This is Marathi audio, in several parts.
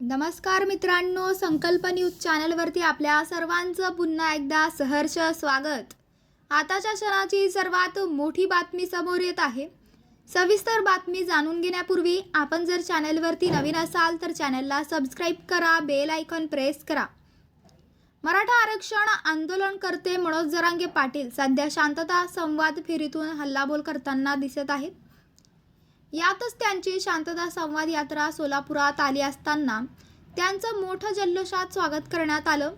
नमस्कार मित्रांनो संकल्प न्यूज चॅनलवरती आपल्या सर्वांचं पुन्हा एकदा सहर्ष स्वागत. आताच्या क्षणाची सर्वात मोठी बातमी समोर येत आहे. सविस्तर बातमी जाणून घेण्यापूर्वी आपण जर चॅनलवरती नवीन असाल तर चॅनलला सबस्क्राईब करा बेल आयकॉन प्रेस करा. मराठा आरक्षण आंदोलनकर्ते मनोज जरांगे पाटील सध्या शांतता संवाद फेरीतून हल्लाबोल करताना दिसत आहेत. यातच त्यांची शांतता संवाद यात्रा सोलापुरात आली असताना त्यांचं मोठं जल्लोषात स्वागत करण्यात आलं.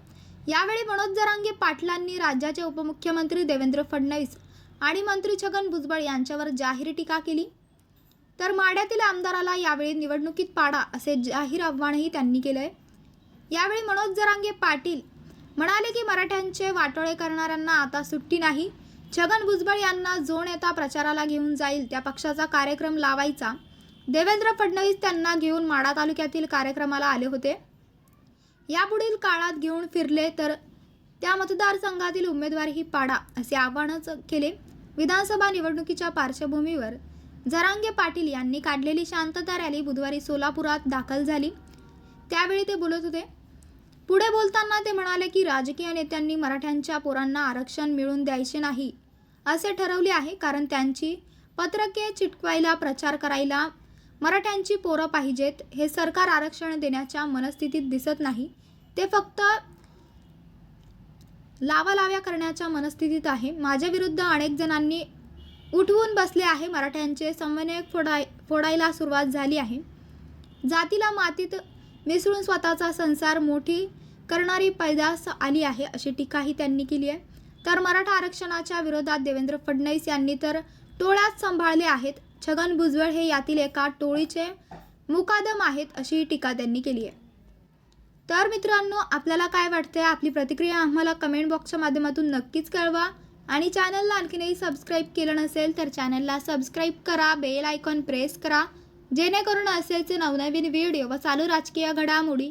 यावेळी मनोज जरांगे पाटलांनी राज्याचे उपमुख्यमंत्री देवेंद्र फडणवीस आणि मंत्री छगन भुजबळ यांच्यावर जाहीर टीका केली. तर माड्यातील आमदाराला यावेळी निवडणुकीत पाडा असे जाहीर आव्हानही त्यांनी केलंय. यावेळी मनोज जरांगे पाटील म्हणाले की मराठ्यांचे वाटोळे करणाऱ्यांना आता सुट्टी नाही. छगन भुजबळ यांना जो नेता प्रचाराला घेऊन जाईल त्या पक्षाचा कार्यक्रम लावायचा. देवेंद्र फडणवीस त्यांना घेऊन माडा तालुक्यातील कार्यक्रमाला आले होते. यापुढील काळात घेऊन फिरले तर त्या मतदारसंघातील उमेदवारही पाडा असे आवाहनच केले. विधानसभा निवडणुकीच्या पार्श्वभूमीवर जरांगे पाटील यांनी काढलेली शांतता रॅली बुधवारी सोलापुरात दाखल झाली. त्यावेळी ते बोलत होते पुढे बोलताना ते म्हणाले की राजकीय नेत्यांनी मराठ्यांच्या पोरांना आरक्षण मिळवून द्यायचे नाही असे ठरवले आहे. कारण त्यांची पत्रके चिटकवायला प्रचार करायला मराठ्यांची पोरं पाहिजेत हे सरकार आरक्षण देण्याच्या मनस्थितीत दिसत नाही. ते फक्त लावालाव्या करण्याच्या मनस्थितीत आहे. माझ्याविरुद्ध अनेक जणांनी उठवून बसले आहे. मराठ्यांचे समन्वयक फोडाय फोडायला सुरुवात झाली आहे. जातीला मातीत मिसळून स्वतःचा संसार मोठी करणारी पैदास आली आहे अशी टीकाही त्यांनी केली आहे. तर मराठा आरक्षणाच्या विरोधात देवेंद्र फडणवीस यांनी तर टोळ्यात सांभाळले आहेत. छगन भुजबळ हे यातील एका टोळीचे मुकादम आहेत अशी टीका त्यांनी केली आहे. तर मित्रांनो आपल्याला काय वाटतंय? आपली प्रतिक्रिया आम्हाला कमेंट बॉक्सच्या माध्यमातून नक्कीच कळवा. आणि चॅनलला आणखीनही सबस्क्राईब केलं नसेल तर चॅनलला सबस्क्राईब करा. बेल आयकॉन प्रेस करा. जेणेकरून असेच नवनवीन व्हिडिओ व चालू राजकीय घडामोडी